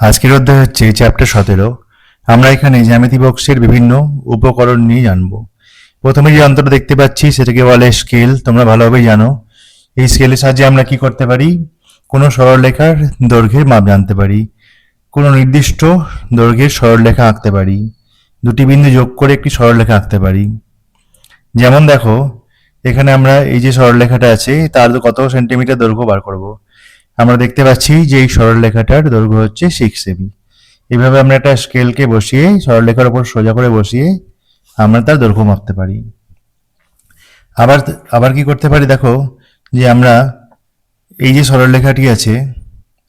আজকের অধ্যায় হচ্ছে চ্যাপ্টার সতেরো। আমরা এখানে জ্যামিতি বক্সের বিভিন্ন উপকরণ নিয়ে জানব। প্রথমে যে যন্ত্রটা দেখতে পাচ্ছি, সেটাকে বলে স্কেল তোমরা ভালোভাবেই জানো। এই স্কেলের সাহায্যে আমরা কি করতে পারি? কোনো সরলরেখার দৈর্ঘ্যের মাপ জানতে পারি। কোনো নির্দিষ্ট দৈর্ঘ্যের সরলরেখা আঁকতে পারি। দুটি বিন্দু যোগ করে একটি সরলরেখা আঁকতে পারি। যেমন দেখো, এখানে আমরা এই যে সরলরেখাটা আছে, তার কত সেন্টিমিটার দৈর্ঘ্য বার করব? আমরা দেখতে পাচ্ছি যে এই সরলরেখাটার দৈর্ঘ্য হচ্ছে সিক্স সেমি এইভাবে আমরা একটা স্কেলকে বসিয়ে, সরলরেখার উপর সোজা করে বসিয়ে আমরা তার দৈর্ঘ্য মাপতে পারি। আবার আবার কি করতে পারি দেখো, যে আমরা এই যে সরলরেখাটি আছে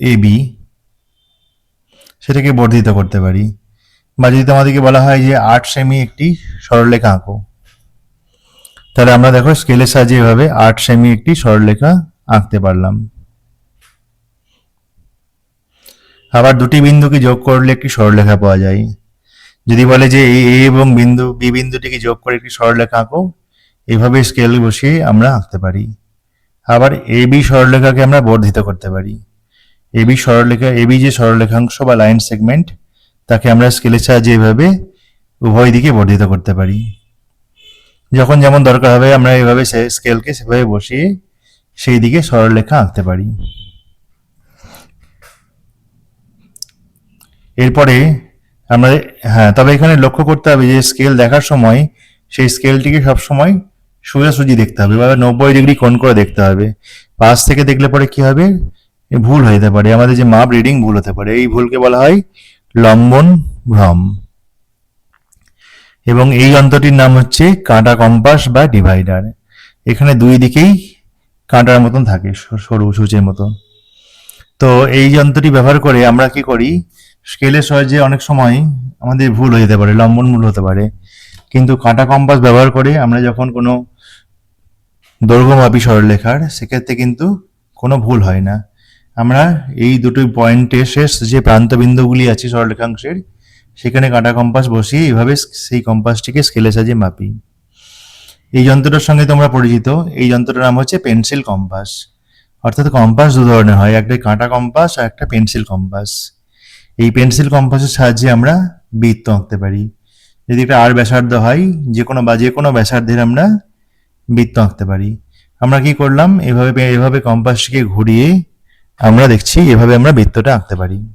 এ বি সেটাকে বর্ধিত করতে পারি। বা যদি তোমাদেরকে বলা হয় যে আট সেমি একটি সরলরেখা আঁকো, তাহলে আমরা দেখো স্কেলের সাহায্যে এভাবে আট সেমি একটি সরলরেখা আঁকতে পারলাম। আবার দুটি বিন্দুকে যোগ করলে একটি সরলরেখা পাওয়া যায়। যদি বলে যে এ এবং বিন্দু বি বিন্দুটিকে যোগ করে একটি সরলরেখা আঁকো এইভাবে স্কেল বসিয়ে আমরা আঁকতে পারি। আবার এ বি সরলরেখাকে আমরা বর্ধিত করতে পারি। এ বি সরলরেখা এ বি যে সরলরেখাংশ বা লাইন সেগমেন্ট তাকে আমরা স্কেলের সাহায্যে এভাবে উভয় দিকে বর্ধিত করতে পারি। যখন যেমন দরকার হবে, আমরা এভাবে স্কেলকে সেভাবে বসিয়ে সেই দিকে সরলরেখা আঁকতে পারি। এরপরে আমরা হ্যাঁ তবে এখানে লক্ষ্য করতে হবে যে স্কেল দেখার সময় সেই স্কেলটিকে সবসময় সোজাসুজি দেখতে হবে বা নব্বই ডিগ্রি কোণ করে দেখতে হবে। পাশ থেকে দেখলে পরে কি হবে? ভুল যেতে পারে, আমাদের যে মাপ রিডিং ভুল হতে পারে, এই ভুলকে বলা হয় লম্বন ভ্রম। এবং এই যন্ত্রটির নাম হচ্ছে কাঁটা কম্পাস বা ডিভাইডার এখানে দুই দিকেই কাঁটার মতন থাকে, সরু সূচের মতন। তো এই যন্ত্রটি ব্যবহার করে আমরা কি করি? স্কেলের সহজে অনেক সময় আমাদের ভুল হয়ে যেতে পারে, লম্বন ভুল হতে পারে। কিন্তু কাঁটা কম্পাস ব্যবহার করে আমরা যখন কোনো দৈর্ঘ্যমাপী সরলরেখার সেক্ষেত্রে কিন্তু কোনো ভুল হয় না। আমরা এই দুটো পয়েন্টে শেষ যে প্রান্ত বিন্দুগুলি আছে সরলরেখাংশের সেখানে কাঁটা কম্পাস বসিয়ে এইভাবে সেই কম্পাসটিকে স্কেলের সাহায্যে মাপি। এই যন্ত্রটার সঙ্গে তোমরা পরিচিত, এই যন্ত্রটার নাম হচ্ছে পেন্সিল কম্পাস। অর্থাৎ কম্পাস দু ধরনের হয়, একটা কাঁটা কম্পাস আর একটা পেন্সিল কম্পাস। এই পেন্সিল কম্পাসের সাহায্যে আমরা বৃত্ত আঁকতে পারি। যদি একটা আর ব্যাসার্ধ হয়, যে কোনো বা যে কোনো ব্যাসার্ধের আমরা বৃত্ত আঁকতে পারি। আমরা কি করলাম? এভাবে এভাবে কম্পাসটিকে ঘুরিয়ে আমরা দেখছি এভাবে আমরা বৃত্তটা আঁকতে পারি।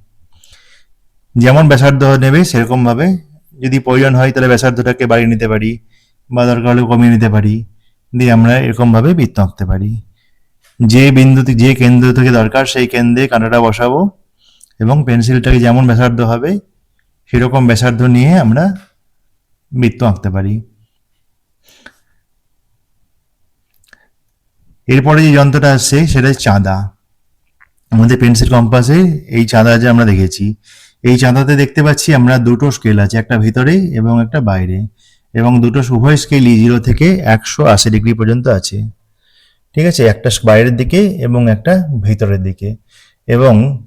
যেমন ব্যাসার্ধ নেবে সেরকমভাবে। যদি প্রয়োজন হয়, তাহলে ব্যাসার্ধটাকে বাড়িয়ে নিতে পারি বা দরকার হলে কমিয়ে নিতে পারি। দিয়ে আমরা এরকমভাবে বৃত্ত আঁকতে পারি। যে বিন্দু থেকে- যে কেন্দ্র থেকে দরকার, সেই কেন্দ্রে কাঁটাটা বসাবো। এবং পেন্সিলটাকে যেমন ব্যাসার্ধ হবে, সেরকম ব্যাসার্ধ নিয়ে আমরা বৃত্ত আঁকতে পারি। এরপরে যে যন্ত্রটা আসছে, সেটা চাঁদা। আমাদের পেন্সিল কম্পাসে এই চাঁদা যে আমরা দেখেছি, এই চাঁদাতে দেখতে পাচ্ছি আমরা দুটো স্কেল আছে, একটা ভিতরে এবং একটা বাইরে। এবং দুটো উভয় স্কেলই জিরো থেকে একশো আশি ডিগ্রি পর্যন্ত আছে। ঠিক আছে? একটা বাইরের দিকে এবং একটা ভিতরের দিকে। এবং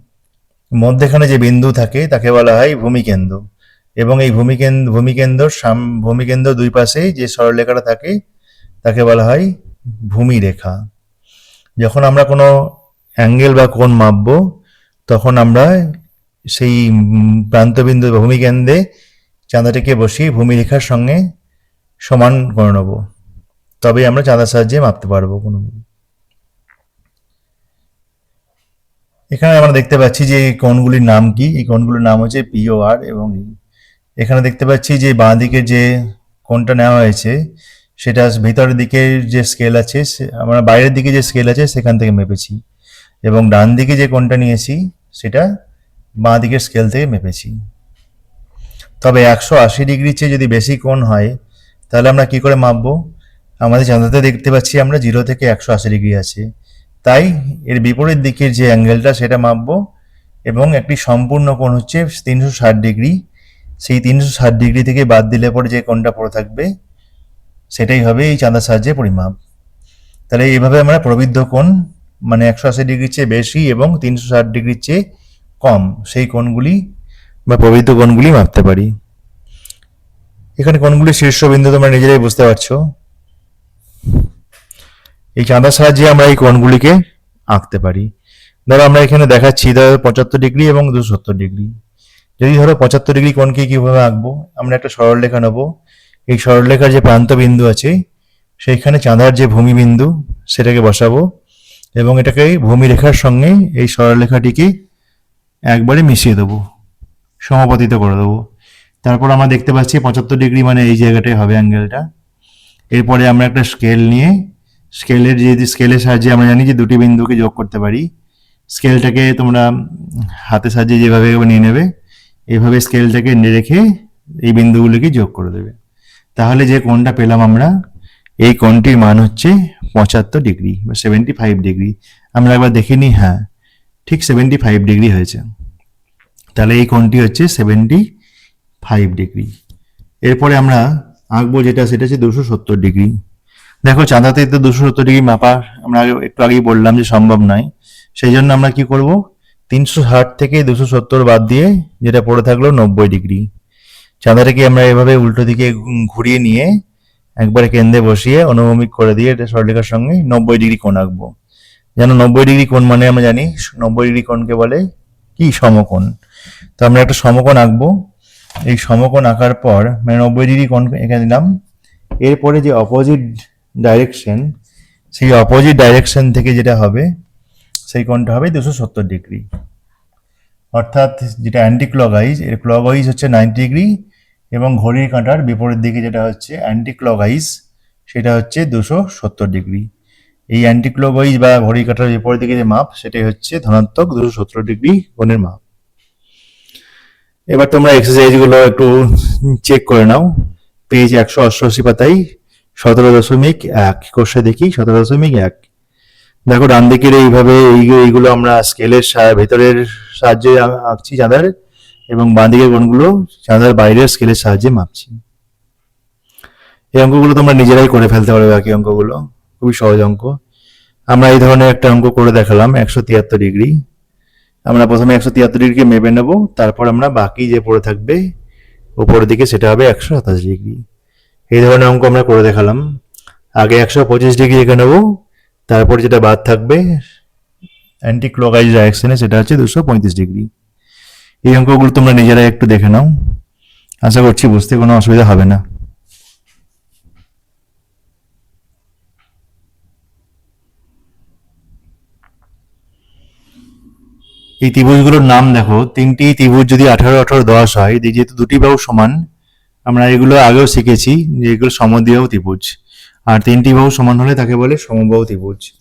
মধ্যেখানে যে বিন্দু থাকে, তাকে বলা হয় ভূমিকেন্দ্র। এবং এই ভূমিকেন্দ্র ভূমিকেন্দ্র সাম, ভূমিকেন্দ্র দুই পাশে যে সরলরেখাটা থাকে, তাকে বলা হয় ভূমি রেখা যখন আমরা কোনো অ্যাঙ্গেল বা কোণ মাপবো, তখন আমরা সেই প্রান্তবিন্দু ভূমিকেন্দ্রে চাঁদাটিকে বসিয়ে ভূমিরেখার সঙ্গে সমান করে নেব। তবে আমরা চাঁদার সাহায্যে মাপতে পারব কোনো। এখানে আমরা দেখতে পাচ্ছি যে এই কোণগুলির নাম কি? এই কোণগুলির নাম হচ্ছে পিওআর এবং E। এখানে দেখতে পাচ্ছি যে বাঁ দিকে যে কোণটা নেওয়া হয়েছে, সেটা ভিতরের দিকে যে স্কেল আছে আমরা বাইরের দিকে যে স্কেল আছে, সেখান থেকে মেপেছি এবং ডান দিকে যে কোণটা নিয়েছি, সেটা বাঁ দিকের স্কেল থেকে মেপেছি। তবে একশো আশি ডিগ্রির চেয়ে যদি বেশি কোণ হয়, তাহলে আমরা কি করে মাপবো? আমাদের চাঁদাতে দেখতে পাচ্ছি আমরা জিরো থেকে একশো আশি ডিগ্রি আছে। তাই এর বিপরীত দিকের যে অ্যাঙ্গেলটা সেটা মাপবো এবং একটি সম্পূর্ণ কোণ হচ্ছে তিনশো ষাট ডিগ্রি। সেই তিনশো ষাট ডিগ্রি থেকে বাদ দিলে পরে যে কোণটা পড়ে থাকবে, সেটাই হবে এই চাঁদার সাহায্যে পরিমাপ। তাহলে এইভাবে আমরা প্রবৃদ্ধ কোণ মানে একশো আশি ডিগ্রির চেয়ে বেশি এবং তিনশো ষাট ডিগ্রির চেয়ে কম, সেই কোণগুলি বা প্রবৃদ্ধ কোণগুলি মাপতে পারি। এখানে কোণগুলি শীর্ষবিন্দু তোমরা নিজেরাই বুঝতে পারছ। এই চাঁদার সাহায্যে আমরা এই কোণগুলিকে আঁকতে পারি। ধরো আমরা এখানে দেখাচ্ছি, ধরো পঁচাত্তর ডিগ্রি এবং দুশো সত্তর ডিগ্রি। যদি ধরো পঁচাত্তর ডিগ্রি কোণকে কীভাবে আঁকবো? আমরা একটা সরলরেখা নেব। এই সরলরেখার যে প্রান্ত বিন্দু আছে, সেইখানে চাঁদার যে ভূমি বিন্দু, সেটাকে বসাবো এবং এটাকে ভূমি রেখার সঙ্গে এই সরলরেখাটিকে একবারে মিশিয়ে দেবো, সমাপতিত করে দেবো। তারপর আমরা দেখতে পাচ্ছি পঁচাত্তর ডিগ্রি মানে এই জায়গাটায় হবে অ্যাঙ্গেলটা। এরপরে আমরা একটা স্কেল নিয়ে স্কেলের যে স্কেলের সাহায্যে আমরা জানি যে দুটি বিন্দুকে যোগ করতে পারি। স্কেলটাকে তোমরা হাতের সাহায্যে যেভাবে নিয়ে নেবে এভাবে স্কেলটাকে রেখে এই বিন্দুগুলিকে যোগ করে দেবে। তাহলে যে কোণটা পেলাম আমরা, এই কোণটির মান হচ্ছে পঁচাত্তর ডিগ্রি বা সেভেন্টি ফাইভ ডিগ্রি। আমরা একবার দেখে নিই হ্যাঁ ঠিক সেভেন্টি ফাইভ ডিগ্রি হয়েছে। তাহলে এই কোণটি হচ্ছে সেভেন্টি ফাইভ ডিগ্রি। এরপরে আমরা আঁকবো যেটা, সেটা হচ্ছে দুশো সত্তর ডিগ্রি। দেখো, চাঁদাতে তো দুশো সত্তর ডিগ্রি মাপা, আমরা একটু আগেই বললাম যে সম্ভব নয়। সেই জন্য আমরা কি করব? তিনশো ষাট থেকে দুশো সত্তর বাদ দিয়ে যেটা পড়ে থাকল নব্বই ডিগ্রি। চাঁদাটাকে আমরা এভাবে উল্টো দিকে ঘুরিয়ে নিয়ে একবারে কেন্দ্রে বসিয়ে অনুভূমিক করে দিয়ে এটা সরলেখার সঙ্গে নব্বই ডিগ্রি কোণ আঁকবো। যেন নব্বই ডিগ্রি কোণ মানে আমরা জানি, নব্বই ডিগ্রি কোণকে বলে কি? সমকোণ। তো আমরা একটা সমকোণ আঁকবো। এই সমকোণ আঁকার পর মানে নব্বই ডিগ্রি কোণ এখানে দিলাম এরপরে যে অপোজিট ডাইরেকশন সেই অপোজিট ডাইরেকশন থেকে যেটা হবে, সেই কোণটা হবে দুশো সত্তর ডিগ্রি অর্থাৎ যেটা অ্যান্টি ক্লকওয়াইজ এর ক্লকওয়াইজ হচ্ছে নাইনটি ডিগ্রি এবং ঘড়ির কাঁটার বিপরীত দিকে যেটা হচ্ছে অ্যান্টি ক্লকওয়াইজ সেটা হচ্ছে দুশো সত্তর ডিগ্রি এই অ্যান্টি ক্লকওয়াইজ বা ঘড়ির কাঁটার বিপরীত দিকে যে মাপ, সেটাই হচ্ছে ধনাত্মক দুশো সত্তর ডিগ্রি কোণের মাপ. এবার তোমরা এক্সারসাইজগুলো একটু চেক করে নাও। পেজ একশো অষ্টআশি পাতায়। সতেরো দশমিক এক কোষে দেখি? সতেরো দশমিক এক। দেখো, ডান দিকের এইভাবে এই- এইগুলো আমরা স্কেলের ভেতরের সাহায্যে আঁকছি চাঁদার এবং বাঁ দিকের কোণগুলো চাঁদার বাইরের স্কেলের সাহায্যে মাপছি। এই অঙ্কগুলো তোমরা নিজেরাই করে ফেলতে পারবে বাকি অঙ্কগুলো। খুবই সহজ অঙ্ক। আমরা এই ধরনের একটা অঙ্ক করে দেখালাম, একশো তিয়াত্তর ডিগ্রি। আমরা প্রথমে একশো তিয়াত্তর ডিগ্রিকে মেপে নেব, তারপর আমরা বাকি যে পড়ে থাকবে উপরের দিকে সেটা হবে একশো সাতাশ ডিগ্রি। এই ধরনের অঙ্ক আমরা করে দেখালাম। আগে একশো পঁচিশ ডিগ্রি এঁকে নেব, তারপর যেটা বাদ থাকবে অ্যান্টি ক্লকওয়াইজ ডাইরেকশনে সেটা হচ্ছে দুশো পঁয়ত্রিশ ডিগ্রি। এই অঙ্কগুলো তোমরা নিজেরাই একটু দেখে নাও। আশা করছি বুঝতে কোনো অসুবিধা হবে না। এই ত্রিভুজগুলোর নাম দেখো। তিনটি ত্রিভুজ যদি আঠারো আঠারো, দশ হয়, যেহেতু দুটি বাহু সমান আমরা এগুলো আগেও শিখেছি যে এগুলো সমদ্বিবাহু ত্রিভুজ। আর তিনটি বাহু সমান হলে তাকে বলে সমবাহু ত্রিভুজ।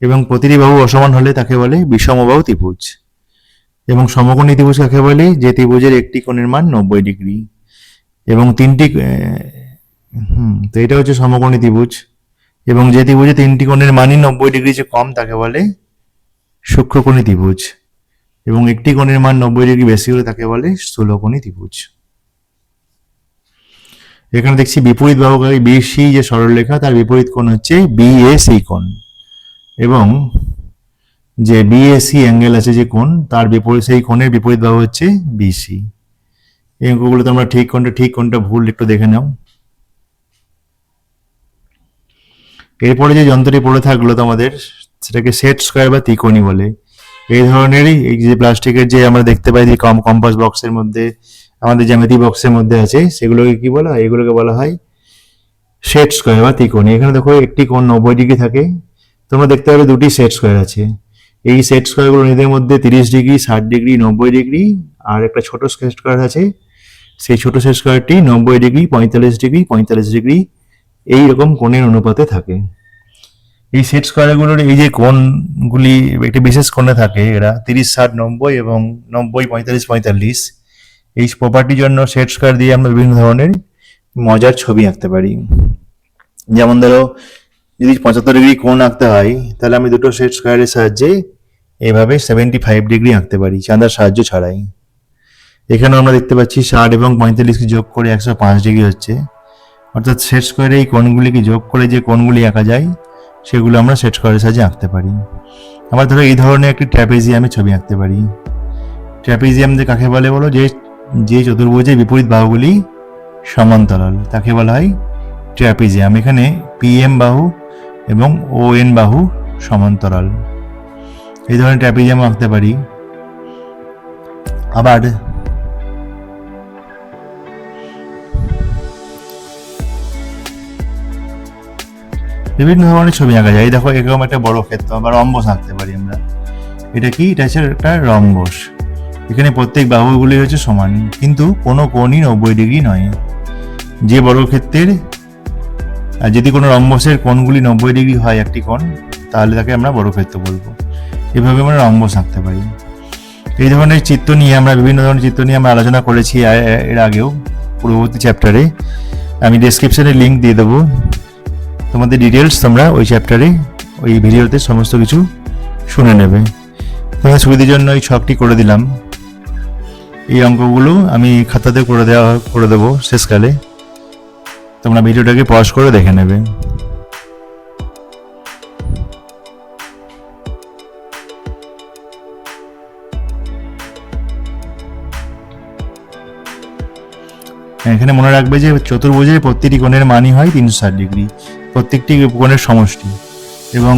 এবং প্রতিটি বাহু অসমান হলে তাকে বলে বিষমবাহু ত্রিভুজ। এবং সমকোণী ত্রিভুজ কাকে বলে? যে ত্রিভুজের একটি কোণের মান নব্বই ডিগ্রি। এবং তিনটি হুম, তো এটা হচ্ছে সমকোণী ত্রিভুজ। এবং যে ত্রিভুজে তিনটি কোণের মানই নব্বই ডিগ্রি যে কম, তাকে বলে সূক্ষ্মকোণী ত্রিভুজ। এবং একটি কোণের মান নব্বই ডিগ্রি বেশি হলে তাকে বলে স্থূলকোণী ত্রিভুজ। এখানে দেখছি বিপরীত বাহুকারী বিসি যে সরলরেখা, তার বিপরীত কোণ হচ্ছে বিএসি কোণ। এবং যে বিএসি অ্যাঙ্গেল আছে যে কোণ, তার বিপরীত, সেই কোণের বিপরীত বাহু হচ্ছে বিসি এই অঙ্কগুলো তোমরা ঠিক কোনটা ঠিক কোনটা ভুল একটু দেখে নাও। এরপরে যে যন্ত্রটি পড়ে থাকল তোমাদের, সেটাকে সেট স্কোয়ার বা ত্রিকোণী বলে। এই ধরনেরই এই যে প্লাস্টিকের যে আমরা দেখতে পাই যে কম কম্পাস বক্সের মধ্যে আমাদের জ্যামিতি বক্সের মধ্যে আছে, সেগুলোকে কি বলা হয়? এগুলোকে বলা হয় সেট স্কোয়ার বা ত্রিকোণী। এখানে দেখো একটি কোণ নব্বই ডিগ্রি থাকে। তোমরা দেখতে পাবে দুটি সেট স্কোয়ার আছে। এই সেট স্কোয়ারগুলো নিজেদের মধ্যে তিরিশ ডিগ্রি, ষাট ডিগ্রি, নব্বই ডিগ্রি আর একটা ছোট সেট স্কোয়ার আছে। সেই ছোট সেট স্কোয়ারটি নব্বই ডিগ্রি, পঁয়তাল্লিশ ডিগ্রি পঁয়তাল্লিশ ডিগ্রি এই রকম কোণের অনুপাতে থাকে। এই সেট স্কোয়ারগুলোর এই যে কোণগুলি, একটি বিশেষ কোণে থাকে, এরা তিরিশ, ষাট, নব্বই এবং নব্বই, পঁয়তাল্লিশ পঁয়তাল্লিশ। এই প্রপার্টির জন্য সেট স্কোয়ার দিয়ে আমরা বিভিন্ন ধরনের মজার ছবি আঁকতে পারি। যেমন ধরো, যদি পঁচাত্তর ডিগ্রি কোণ আঁকতে হয়, তাহলে আমি দুটো সেট স্কোয়ারের সাহায্যে এভাবে সেভেন্টি ফাইভ ডিগ্রি আঁকতে পারি, চাঁদার সাহায্য ছাড়াই। এখানেও আমরা দেখতে পাচ্ছি ষাট এবং পঁয়তাল্লিশকে যোগ করে একশো পাঁচ ডিগ্রি হচ্ছে। অর্থাৎ সেট স্কোয়ারে এই কোণগুলিকে যোগ করে যে কোণগুলি আঁকা যায়, সেগুলো আমরা সেট স্কোয়ারের সাহায্যে আঁকতে পারি। আবার ধরো, এই ধরনের একটি ট্র্যাপেজিয়ামে ছবি আঁকতে পারি। ট্র্যাপেজিয়াম যে কাকে বলে বলো? যে যে চতুর্ভুজের বিপরীত বাহুগুলি সমান্তরাল, তাকে বলা হয় ট্র্যাপিজিয়াম। এখানে পিএম বাহু এবং ও এন বাহু সমান্তরাল। এই ধরনের ট্র্যাপিজিয়াম আঁকতে পারি। আবার বিভিন্ন ধরনের ছবি আঁকা যায়। দেখো, এরকম একটা বড় ক্ষেত্র, আবার রম্বস আঁকতে পারি আমরা। এটা কি? এটা হচ্ছে একটা রম্বস। এখানে প্রত্যেক বাহুগুলি হচ্ছে সমান, কিন্তু কোনো কোণই নব্বই ডিগ্রি নয়। যে বর্গক্ষেত্রের যদি কোনো রম্বসের কোণগুলি নব্বই ডিগ্রি হয় একটি কোণ, তাহলে তাকে আমরা বর্গক্ষেত্র বলব। এভাবে আমরা রম্বস আঁকতে পারি। এই ধরনের চিত্র নিয়ে আমরা বিভিন্ন ধরনের চিত্র নিয়ে আমরা আলোচনা করেছি এর আগেও, পূর্ববর্তী চ্যাপ্টারে আমি ডেসক্রিপশনে লিঙ্ক দিয়ে দেবো। তোমাদের ডিটেলস তোমরা ওই চ্যাপ্টারে ওই ভিডিওতে সমস্ত কিছু শুনে নেবে। তোমার সুবিধার জন্য এই ছকটি করে দিলাম। এই অঙ্কগুলো আমি খাতাতে করে দেওয়া, করে দেবো শেষকালে। তোমরা ভিডিওটাকে পজ করে দেখে নেবে। এখানে মনে রাখবে যে চতুর্ভুজের প্রতিটি কোণের মানই হয় তিনশো ষাট ডিগ্রি। প্রত্যেকটি কোণের সমষ্টি। এবং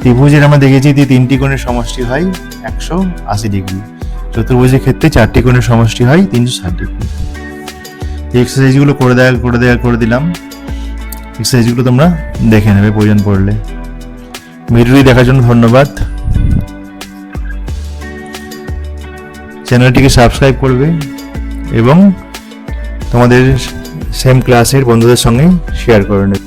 ত্রিভুজের আমরা দেখেছি যে তিনটি কোণের সমষ্টি হয় একশো আশি ডিগ্রি। চতুর্ভুজের ক্ষেত্রে চারটি কোণের সমষ্টি হয়, তিনশো ষাট ডিগ্রি। এই এক্সারসাইজগুলো করে দেওয়া করে দেওয়া করে দিলাম। এক্সারসাইজগুলো তোমরা দেখে নেবে, প্রয়োজন পড়লে। ভিডিওটি দেখার জন্য ধন্যবাদ। চ্যানেলটিকে সাবস্ক্রাইব করবে এবং তোমাদের সেম ক্লাসের বন্ধুদের সঙ্গে শেয়ার করে নেবে।